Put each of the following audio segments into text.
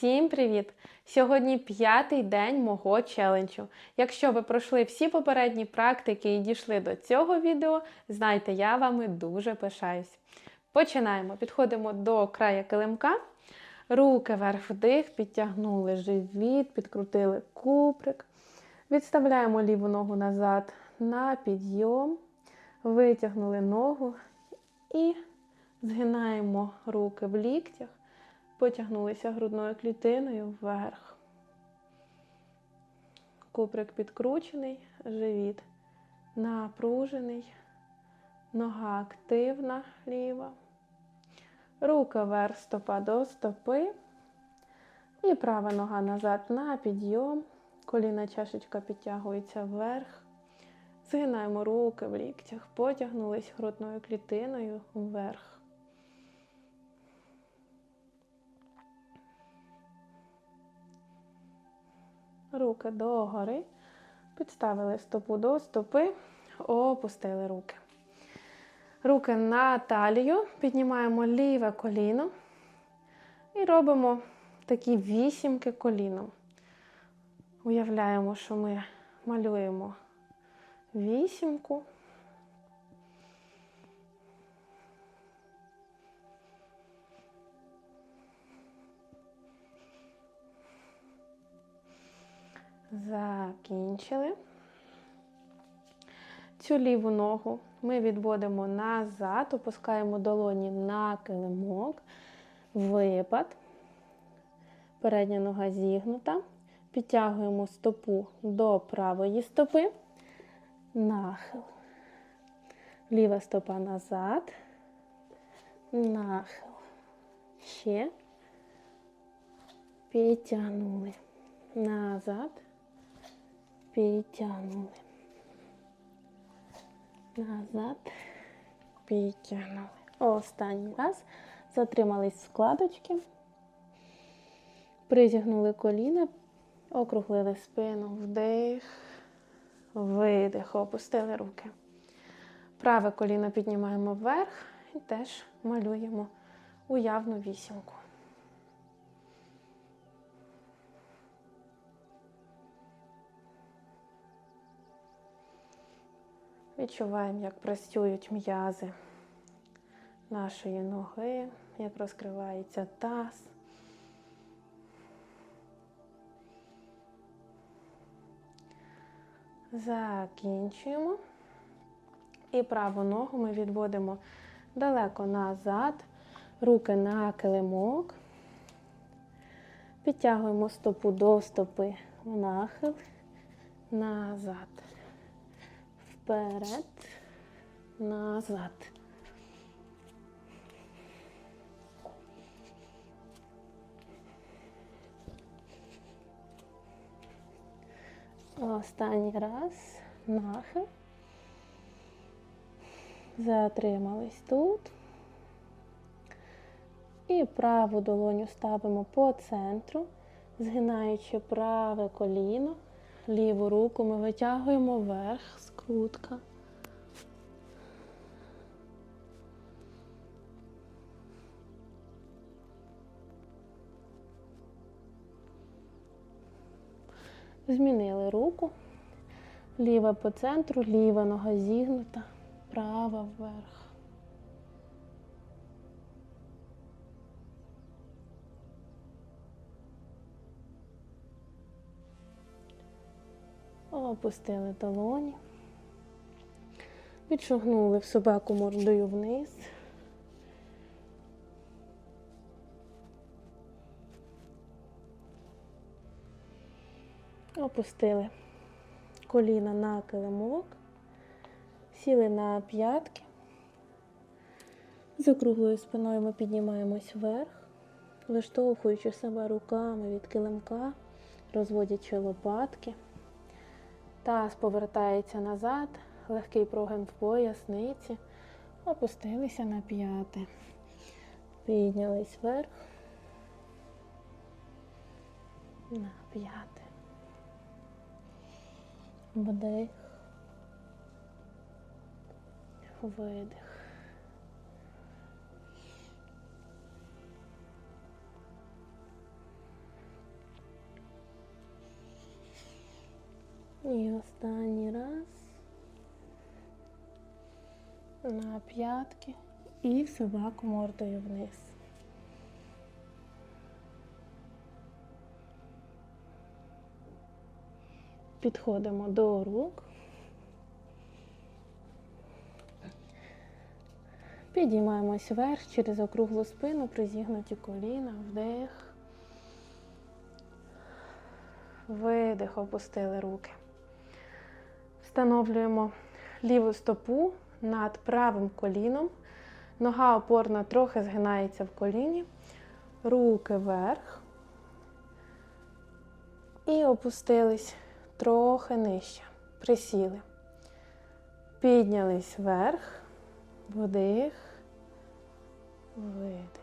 Всім привіт! Сьогодні п'ятий день мого челенджу. Якщо ви пройшли всі попередні практики і дійшли до цього відео, знайте, я вами дуже пишаюсь. Починаємо. Підходимо до краю килимка. Руки вверх вдих, підтягнули живіт, підкрутили куприк. Відставляємо ліву ногу назад на підйом, витягнули ногу і згинаємо руки в ліктях. Потягнулися грудною клітиною вверх. Куприк підкручений, живіт напружений, нога активна ліва. Рука вверх, стопа до стопи. І права нога назад на підйом. Коліна чашечка підтягується вверх. Згинаємо руки в ліктях, потягнулись грудною клітиною вверх. Руки догори. Підставили стопу до стопи, опустили руки. Руки на талію, піднімаємо ліве коліно і робимо такі вісімки коліном. Уявляємо, що ми малюємо вісімку. Закінчили. Цю ліву ногу ми відводимо назад, опускаємо долоні на килимок, випад. Передня нога зігнута. Підтягуємо стопу до правої стопи, нахил. Ліва стопа назад, нахил. Ще. Підтягнули. Назад. Підтягнули. Назад. Підтягнули. Останній раз. Затримались складочки. Призігнули коліна, округлили спину, вдих, видих, опустили руки. Праве коліно піднімаємо вверх і теж малюємо уявну вісімку. Відчуваємо, як працюють м'язи нашої ноги, як розкривається таз. Закінчуємо. І праву ногу ми відводимо далеко назад, руки на килимок. Підтягуємо стопу до стопи в нахил, назад, вперед, назад. Останній раз нахил. Затримались тут. І праву долоню ставимо по центру, згинаючи праве коліно, ліву руку ми витягуємо вверх, скрутка. Змінили руку. Ліва по центру, ліва нога зігнута, права вверх. Опустили долоні. Підшогнули в собаку мордою вниз. Опустили коліна на килимок, сіли на п'ятки. З округлою спиною ми піднімаємось вверх, виштовхуючи себе руками від килимка, розводячи лопатки. Таз повертається назад, легкий прогин в поясниці, опустилися на п'яти, піднялись вверх, на п'яти. Вдих, видих. І останній. На п'ятки. І собаку мордою вниз. Підходимо до рук. Підіймаємось вверх через округлу спину, призігнуті коліна, вдих. Видих, опустили руки. Встановлюємо ліву стопу над правим коліном. Нога опорна трохи згинається в коліні. Руки вверх. І опустились трохи нижче. Присіли. Піднялись вверх. Вдих. Видих.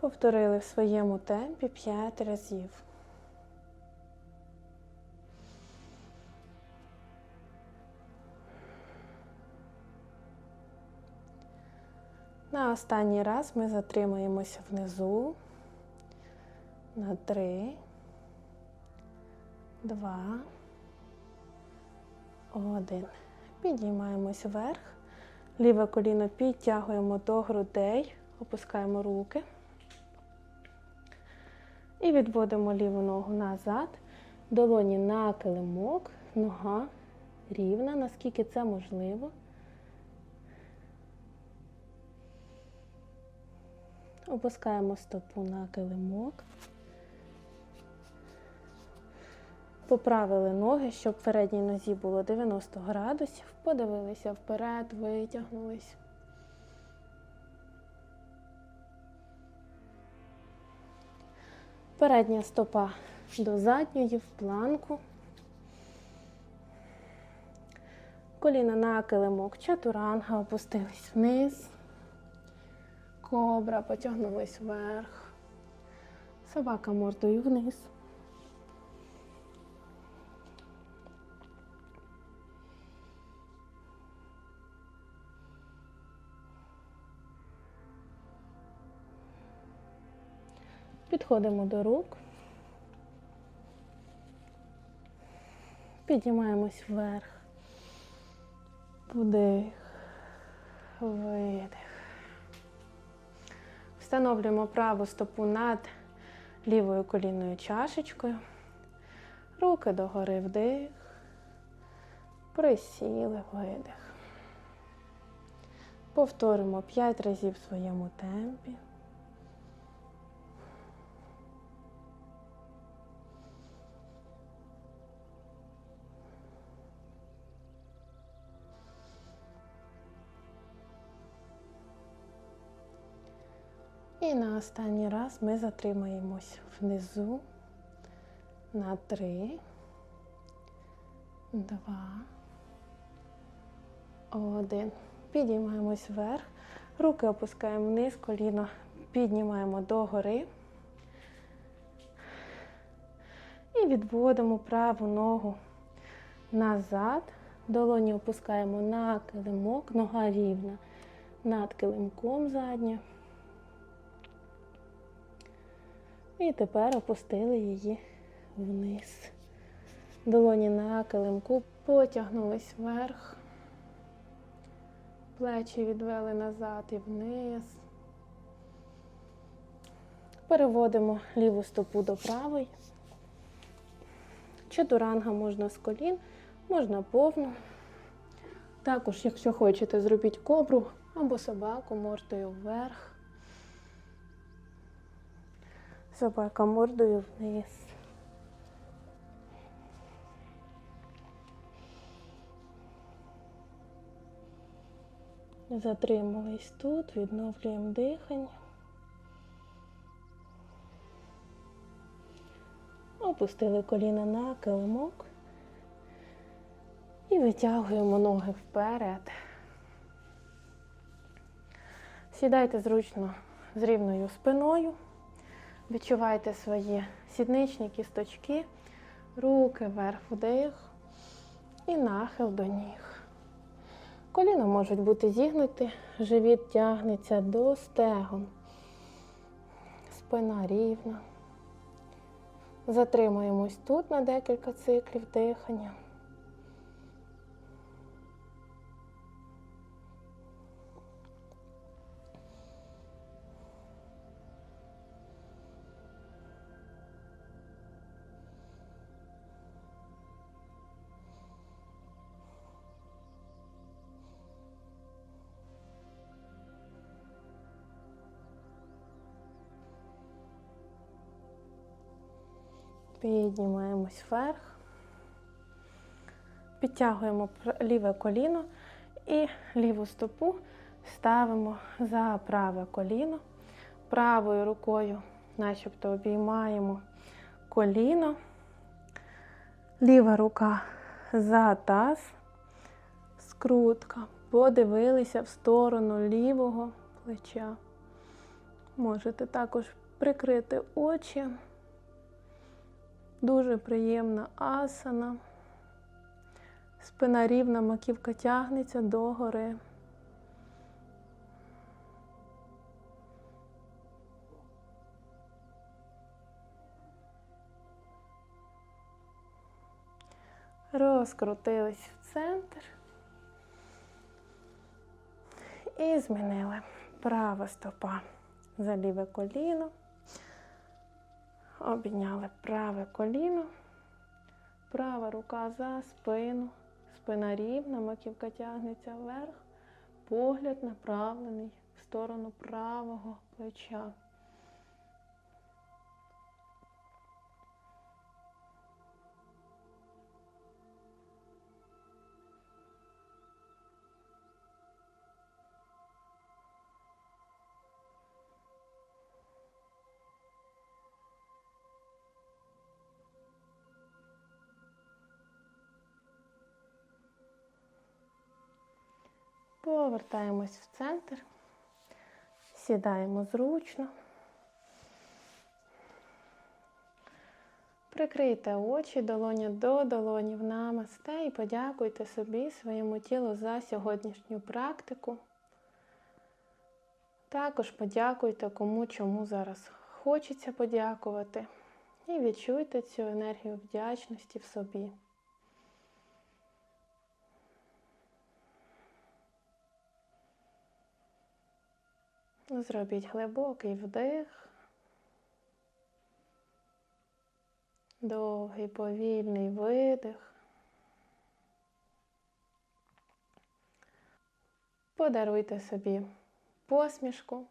Повторили в своєму темпі 5 разів. На останній раз ми затримаємося внизу на 3, 2, 1. Підіймаємось вверх. Ліве коліно підтягуємо до грудей, опускаємо руки. І відводимо ліву ногу назад, долоні на килимок, нога рівна, наскільки це можливо. Опускаємо стопу на килимок. Поправили ноги, щоб передній нозі було 90 градусів. Подивилися вперед, витягнулись. Передня стопа до задньої в планку. Коліна на килимок, чатуранга, опустились вниз. Кобра, потягнулись вверх. Собака мордою вниз. Підходимо до рук. Піднімаємось вверх. Вдих, видих. Встановлюємо праву стопу над лівою колінною чашечкою. Руки догори вдих. Присіли, видих. Повторимо 5 разів в своєму темпі. І на останній раз ми затримаємось внизу на три, два, один. Підіймаємось вверх, руки опускаємо вниз, коліно піднімаємо догори. І відводимо праву ногу назад. Долоні опускаємо на килимок, нога рівна над килимком задня. І тепер опустили її вниз. Долоні на килимку потягнулись вверх. Плечі відвели назад і вниз. Переводимо ліву стопу до правої. Чатуранга можна з колін, можна повну. Також, якщо хочете, зробіть кобру або собаку мордою вверх. Собака мордою вниз. Затримались тут, відновлюємо дихання. Опустили коліна на килимок і витягуємо ноги вперед. Сідайте зручно з рівною спиною. Відчувайте свої сідничні кісточки, руки вверх вдих і нахил до ніг. Коліна можуть бути зігнуті, живіт тягнеться до стегон. Спина рівна. Затримуємось тут на декілька циклів дихання. Піднімаємось вверх. Підтягуємо ліве коліно і ліву стопу ставимо за праве коліно. Правою рукою, начебто, обіймаємо коліно. Ліва рука за таз. Скрутка. Подивилися в сторону лівого плеча. Можете також прикрити очі. Дуже приємна асана. Спина рівна, маківка тягнеться догори. Розкрутились в центр. І змінили права стопа за ліве коліно. Обійняли праве коліно, права рука за спину, спина рівна, маківка тягнеться вверх, погляд направлений в сторону правого плеча. Повертаємось в центр, сідаємо зручно. Прикрийте очі, долоня до долоні в намасте і подякуйте собі, своєму тілу за сьогоднішню практику. Також подякуйте кому чому зараз хочеться подякувати. І відчуйте цю енергію вдячності в собі. Зробіть глибокий вдих. Довгий повільний видих. Подаруйте собі посмішку.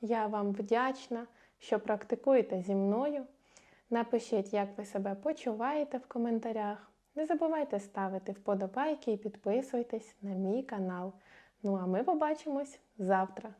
Я вам вдячна, що практикуєте зі мною. Напишіть, як ви себе почуваєте в коментарях. Не забувайте ставити вподобайки і підписуйтесь на мій канал. Ну а ми побачимось завтра.